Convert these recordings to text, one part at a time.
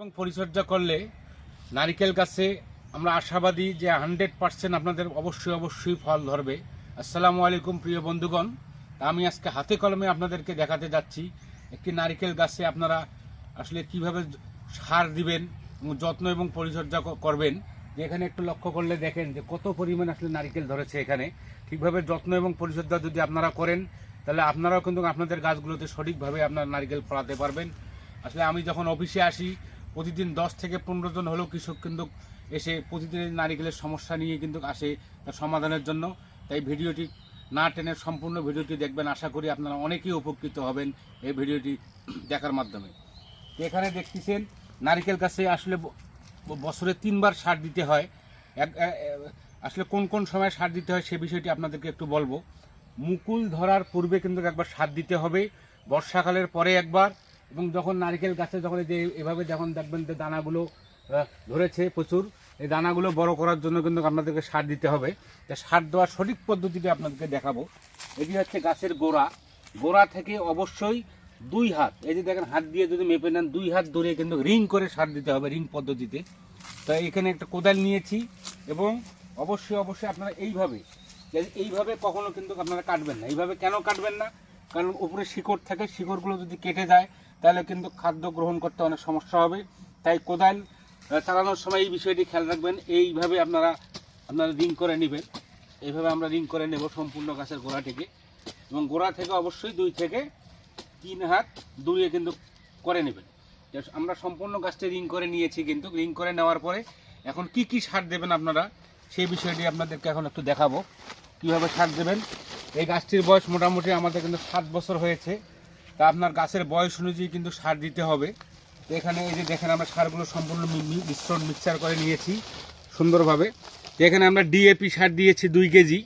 এবং পরিচর্যা করলে নারিকেল গাছে আমরা আশাবাদী যে হান্ড্রেড পার্সেন্ট আপনাদের অবশ্যই অবশ্যই ফল ধরবে। আসসালামু আলাইকুম প্রিয় বন্ধুগণ। আমি আজকে হাতে কলমে আপনাদেরকে দেখাতে যাচ্ছি একটি নারিকেল গাছে আপনারা আসলে কীভাবে সার দিবেন এবং যত্ন এবং পরিচর্যা করবেন। যে এখানে একটু লক্ষ্য করলে দেখেন যে কত পরিমাণ আসলে নারিকেল ধরেছে এখানে। ঠিকভাবে যত্ন এবং পরিচর্যা যদি আপনারা করেন, তাহলে আপনারাও কিন্তু আপনাদের গাছগুলোতে সঠিকভাবে আপনার নারকেল ফলাতে পারবেন। আসলে আমি যখন অফিসে আসি প্রতিদিন দশ থেকে পনেরো জন হলেও কৃষক কিন্তু এসে প্রতিদিন নারিকেলের সমস্যা নিয়ে কিন্তু আসে তার সমাধানের জন্য। তাই ভিডিওটি না টেনে সম্পূর্ণ ভিডিওটি দেখবেন। আশা করি আপনারা অনেকেই উপকৃত হবেন এই ভিডিওটি দেখার মাধ্যমে। এখানে দেখতেছেন, নারিকেল গাছে আসলে বছরে তিনবার সার দিতে হয়। এক আসলে কোন কোন সময় সার দিতে হয় সে বিষয়টি আপনাদেরকে একটু বলব। মুকুল ধরার পূর্বে কিন্তু একবার সার দিতে হবে। বর্ষাকালের পরে একবার এবং যখন নারকেল গাছে যখন যে এভাবে যখন দেখবেন যে দানাগুলো ধরেছে প্রচুর, এই দানাগুলো বড় করার জন্য কিন্তু আপনাদেরকে সার দিতে হবে। তা সার দেওয়ার সঠিক পদ্ধতিটি আপনাদেরকে দেখাবো। এটি হচ্ছে গাছের গোড়া। গোড়া থেকে অবশ্যই দুই হাত, এই যে দেখেন হাত দিয়ে যদি মেপে নেন, দুই হাত ধরে কিন্তু রিং করে সার দিতে হবে রিং পদ্ধতিতে। তো এখানে একটা কোদাল নিয়েছি এবং অবশ্যই অবশ্যই আপনারা এইভাবে এইভাবে কখনো কিন্তু আপনারা কাটবেন না। এইভাবে কেন কাটবেন না? কারণ উপরে শিকড় থাকে, শিকড়গুলো যদি কেটে যায় তাহলে কিন্তু খাদ্য গ্রহণ করতে অনেক সমস্যা হবে। তাই কোদাল চালানোর সময় এই বিষয়টি খেয়াল রাখবেন। এইভাবে আপনারা আপনারা রিং করে নেবেন। এইভাবে আমরা রিং করে নেব সম্পূর্ণ গাছের গোড়া থেকে। এবং গোড়া থেকে অবশ্যই দুই থেকে তিন হাত দূরে কিন্তু করে নেবেন। আমরা সম্পূর্ণ গাছটি রিং করে নিয়েছি কিন্তু। রিং করে নেওয়ার পরে এখন কি কি সার দেবেন আপনারা, সেই বিষয়টি আপনাদেরকে এখন একটু দেখাবো। কীভাবে সার দেবেন? এই গাছটির বয়স মোটামুটি আমাদের কিন্তু সাত বছর হয়েছে। তা আপনার গাছের বয়স অনুযায়ী কিন্তু সার দিতে হবে। এখানে এই যে দেখেন আমরা সারগুলো সম্পূর্ণ মিশ্রণ মিক্সচার করে নিয়েছি সুন্দরভাবে। এখানে আমরা ডিএপি সার দিয়েছি দুই কেজি,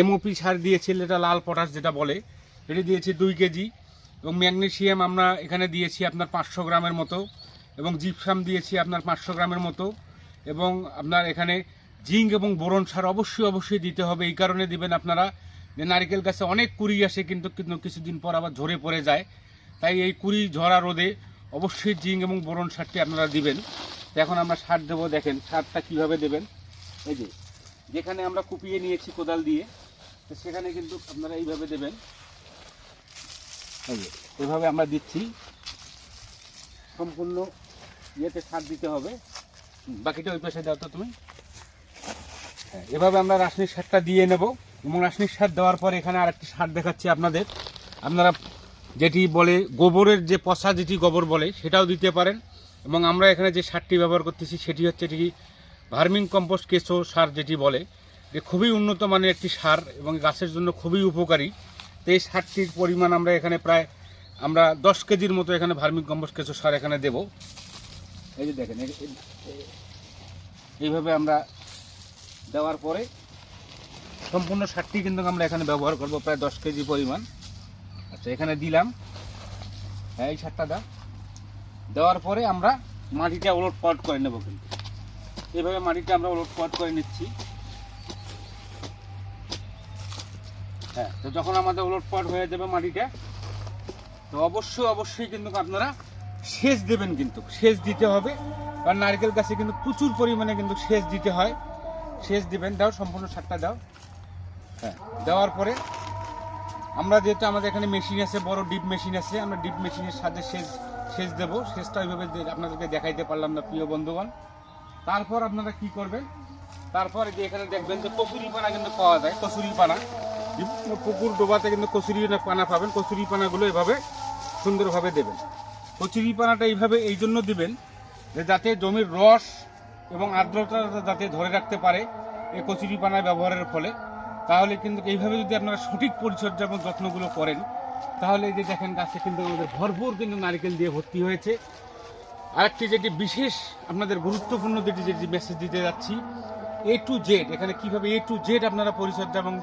এমওপি সার দিয়েছি, এটা লাল পটাশ যেটা বলে, এটি দিয়েছি দুই কেজি। এবং ম্যাগনেশিয়াম আমরা এখানে দিয়েছি আপনার পাঁচশো গ্রামের মতো। এবং জিপসাম দিয়েছি আপনার পাঁচশো গ্রামের মতো। এবং আপনার এখানে জিঙ্ক এবং বোরন সার অবশ্যই অবশ্যই দিতে হবে। এই কারণে দিবেন আপনারা যে নারিকেল গাছে অনেক কুড়ি আসে কিন্তু কিছুদিন পর আবার ঝরে পড়ে যায়। তাই এই কুড়ি ঝরা রোদে অবশ্যই জিঙ্ক এবং বোরন সারটি আপনারা দিবেন। এখন আমরা সার দেবো দেখেন সারটা কীভাবে দেবেন। এই যে যেখানে আমরা কুপিয়ে নিয়েছি কোদাল দিয়ে তো সেখানে কিন্তু আপনারা এইভাবে দেবেন। এই যে এভাবে আমরা দিচ্ছি। সম্পূর্ণ ইয়েতে সার দিতে হবে। বাকিটা ওই পাশে দাও তো তুমি। হ্যাঁ, এভাবে আমরা রাসায়নিক সারটা দিয়ে নেব। এবং রাসায়নিক সার দেওয়ার পর এখানে আরেকটি সার দেখাচ্ছি আপনাদের। আপনারা যেটি বলে গোবরের যে পচা যেটি গোবর বলে, সেটাও দিতে পারেন। এবং আমরা এখানে যে সারটি ব্যবহার করতেছি, সেটি হচ্ছে এটি ভার্মিং কম্পোস্ট কেঁচো সার যেটি বলে। যে খুবই উন্নত মানের একটি সার এবং গাছের জন্য খুবই উপকারী। তো এই সারটির পরিমাণ আমরা এখানে প্রায়, আমরা দশ কেজির মতো এখানে ভার্মিং কম্পোস্ট কেঁচো সার এখানে দেব। এই যে দেখেন এই- এই- এই- এইভাবে আমরা দেওয়ার পরে সম্পূর্ণ সারটি কিন্তু আমরা এখানে ব্যবহার করব প্রায় দশ কেজি পরিমাণ। আচ্ছা এখানে দিলাম। হ্যাঁ এই সারটা দাও। দেওয়ার পরে আমরা মাটিটা ওলট পালট করে নেব কিন্তু। এভাবে মাটিটা আমরা ওলট পালট করে নিচ্ছি। হ্যাঁ তো যখন আমাদের ওলট পালট হয়ে যাবে মাটিটা, তো অবশ্যই অবশ্যই কিন্তু আপনারা সেচ দেবেন কিন্তু। সেচ দিতে হবে। কারণ নারকেল গাছে কিন্তু প্রচুর পরিমাণে কিন্তু সেচ দিতে হয়। সেচ দিবেন, দাও, সম্পূর্ণ সারটা দাও। হ্যাঁ দেওয়ার পরে আমরা যেহেতু আমাদের এখানে মেশিন আছে, বড় ডিপ মেশিন আছে, আমরা ডিপ মেশিনের সাথে সেচ সেচ দেবো। সেচটা ওইভাবে আপনাদেরকে দেখাইতে পারলাম না, প্রিয় বন্ধুগণ। তারপর আপনারা কি করবেন? তারপর যে এখানে দেখবেন যে কচুরি পানা কিন্তু পাওয়া যায় কচুরি পানা। বিভিন্ন পুকুর ডোবাতে কিন্তু কচুরি পানা পাবেন। কচুরি পানাগুলো এভাবে সুন্দরভাবে দেবেন। কচুরি পানাটা এইভাবে এই জন্য দেবেন যে যাতে জমির রস এবং আর্দ্রতা যাতে ধরে রাখতে পারে এই কচুরি পানা ব্যবহারের ফলে। তাহলে কিন্তু এইভাবে যদি আপনারা সঠিক পরিচর্যা এবং যত্নগুলো করেন, তাহলে এই যে দেখেন গাছে কিন্তু আমাদের ভরপুর কিন্তু নারকেল দিয়ে ভর্তি হয়েছে। আরেকটি যেটি বিশেষ আপনাদের গুরুত্বপূর্ণ যেটি যেটি মেসেজ দিতে যাচ্ছি এ টু জেড এখানে কীভাবে এ টু জেড আপনারা পরিচর্যা এবং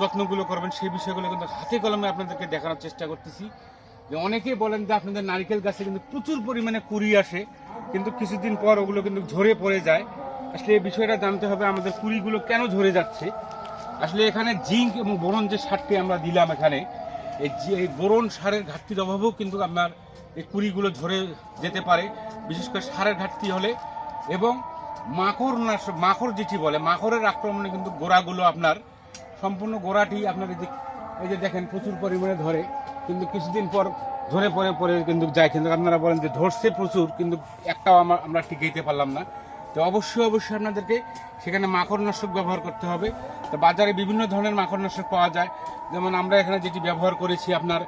যত্নগুলো করবেন সেই বিষয়গুলো কিন্তু হাতে কলমে আপনাদেরকে দেখানোর চেষ্টা করতেছি। যে অনেকেই বলেন যে আপনাদের নারকেল গাছে কিন্তু প্রচুর পরিমাণে কুড়ি আসে, কিন্তু কিছুদিন পর ওগুলো কিন্তু ঝরে পড়ে যায়। আসলে এই বিষয়টা জানতে হবে আমাদের কুড়িগুলো কেন ঝরে যাচ্ছে। আসলে এখানে জিঙ্ক এবং বোরন যে সারটি আমরা দিলাম এখানে, এই বোরন সারের ঘাটতির অভাবেও কিন্তু আপনার এই কুড়িগুলো ঝরে যেতে পারে। বিশেষ করে সারের ঘাটতি হলে এবং মাকড় নাশ মাকড় যেটি বলে, মাকড়ের আক্রমণে কিন্তু গোড়াগুলো আপনার, সম্পূর্ণ গোড়াটি আপনার এই যে এই যে দেখেন প্রচুর পরিমাণে ধরে, কিন্তু কিছুদিন পর ধরে পরে পরে কিন্তু যায়। কিন্তু আপনারা বলেন যে ধরছে প্রচুর, কিন্তু একটাও আমরা আমরা টিকাইতে পারলাম না। তো অবশ্যই অবশ্যই আপনাদেরকে সেখানে মাকড়নাশক ব্যবহার করতে হবে। তো বাজারে বিভিন্ন ধরনের মাকড়নাশক পাওয়া যায়। যেমন আমরা এখানে যেটি ব্যবহার করেছি, আপনার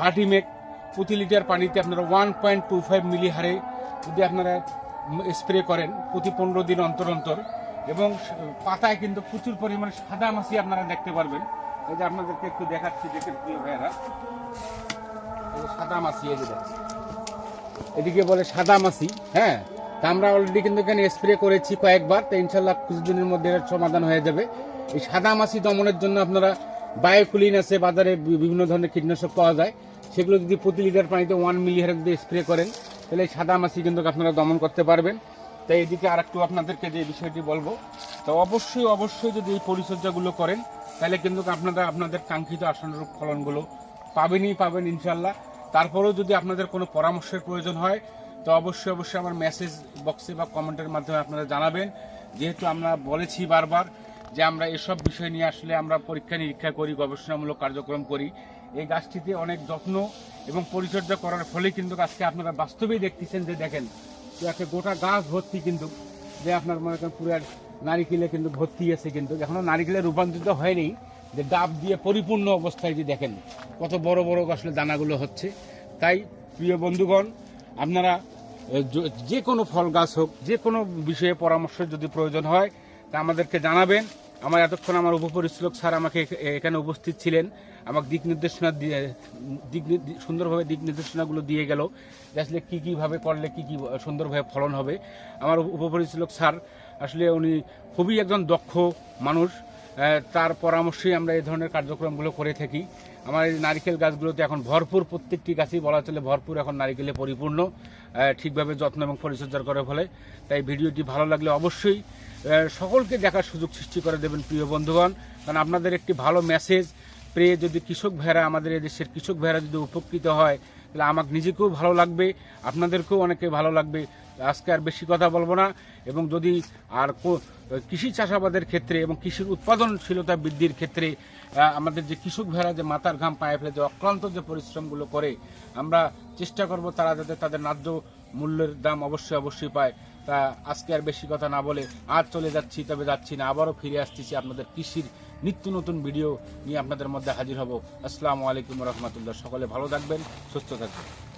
ভাটিমেক, প্রতি লিটার পানিতে আপনারা one point two five milli হারে যদি আপনারা স্প্রে করেন প্রতি পনেরো দিন অন্তর অন্তর এবং পাতায় কিন্তু প্রচুর পরিমাণে সাদা মাছি আপনারা দেখতে পারবেন। এই যে আপনাদেরকে একটু দেখাচ্ছি, দেখেন প্রিয় ভাইয়েরা। সাদা মাছি, এই যে এদিকে বলে সাদা মাছি হ্যাঁ? তা আমরা অলরেডি কিন্তু এখানে স্প্রে করেছি কয়েকবার, তো ইনশাল্লাহ কিছুদিনের মধ্যে এর সমাধান হয়ে যাবে। এই সাদা মাছি দমনের জন্য আপনারা বায়োকুলিন আছে, বাজারে বিভিন্ন ধরনের কীটনাশক পাওয়া যায়। সেগুলো যদি প্রতি লিটার পানিতে ওয়ান মিলিয়ার যদি স্প্রে করেন, তাহলে সাদা মাছি কিন্তু আপনারা দমন করতে পারবেন। তাই এদিকে আর একটু আপনাদেরকে যে বিষয়টি বলব, তো অবশ্যই অবশ্যই যদি এই পরিচর্যাগুলো করেন, তাহলে কিন্তু আপনারা আপনাদের কাঙ্ক্ষিত আসনরূপ ফলনগুলো পাবেনই পাবেন ইনশাল্লাহ তারপরেও যদি আপনাদের কোনো পরামর্শের প্রয়োজন হয় তো অবশ্যই অবশ্যই আমার মেসেজ বক্সে বা কমেন্টের মাধ্যমে আপনারা জানাবেন। যেহেতু আমরা বলেছি বারবার যে আমরা এসব বিষয় নিয়ে আসলে আমরা পরীক্ষা নিরীক্ষা করি, গবেষণামূলক কার্যক্রম করি। এই গাছটিতে অনেক যত্ন এবং পরিচর্যা করার ফলে কিন্তু আজকে আপনারা বাস্তবেই দেখতেছেন যে দেখেন তো একটা গোটা গাছ ভর্তি কিন্তু, যে আপনার মনে করেন পুরো নারিকেলে কিন্তু ভর্তি আছে কিন্তু। এখনও নারিকেলে রূপান্তরিত হয়নি, যে ডাব দিয়ে পরিপূর্ণ অবস্থায় যে দেখেন, কত বড় বড় আসলে দানাগুলো হচ্ছে। তাই প্রিয় বন্ধুগণ আপনারা যে কোনো ফল গাছ হোক, যে কোনো বিষয়ে পরামর্শ যদি প্রয়োজন হয়, তা আমাদেরকে জানাবেন। আমার এতক্ষণ আমার উপপরিচালক স্যার আমাকে এখানে উপস্থিত ছিলেন। আমাকে দিক নির্দেশনা দিয়ে, দিক সুন্দরভাবে দিক নির্দেশনাগুলো দিয়ে গেল। আসলে কী কীভাবে করলে কী কী, সুন্দরভাবে ফলন হবে। আমার উপ- উপপরিচালক স্যার আসলে উনি খুবই একজন দক্ষ মানুষ। তার পরামর্শেই আমরা এই ধরনের কার্যক্রমগুলো করে থাকি। আমার এই নারিকেল গাছগুলোতে এখন ভরপুর প্রত্যেকটি গাছই বলা চলে ভরপুর, এখন নারিকেলে পরিপূর্ণ ঠিকভাবে যত্ন এবং পরিচর্যা করে ফলে। তাই ভিডিওটি ভালো লাগলে অবশ্যই সকলকে দেখার সুযোগ সৃষ্টি করে দেবেন প্রিয় বন্ধুগণ। কারণ আপনাদের একটি ভালো মেসেজ পেয়ে যদি কৃষক ভাইরা, আমাদের এদেশের কৃষক ভাইরা যদি উপকৃত হয় তাহলে আমার নিজেকেও ভালো লাগবে, আপনাদেরকেও অনেকে ভালো লাগবে। আজকে আর বেশি কথা বলব না। এবং যদি আর কৃষি চাষাবাদের ক্ষেত্রে এবং কৃষির উৎপাদনশীলতা বৃদ্ধির ক্ষেত্রে আমাদের যে কৃষক ভেড়া যে মাথার ঘাম পায়ে ফেলে, যে অক্লান্ত যে পরিশ্রমগুলো করে, আমরা চেষ্টা করব তারা যাতে তাদের ন্যায্য মূল্যের দাম অবশ্যই অবশ্যই পায়। তা আজকে আর বেশি কথা না বলে আর চলে যাচ্ছি, তবে যাচ্ছি না। আবারও ফিরে আসতেছি আপনাদের কৃষির নিত্য নতুন ভিডিও নিয়ে আপনাদের মধ্যে হাজির হব। আসসালামু আলাইকুম রহমতুল্লাহ। সকলে ভালো থাকবেন, সুস্থ থাকবেন।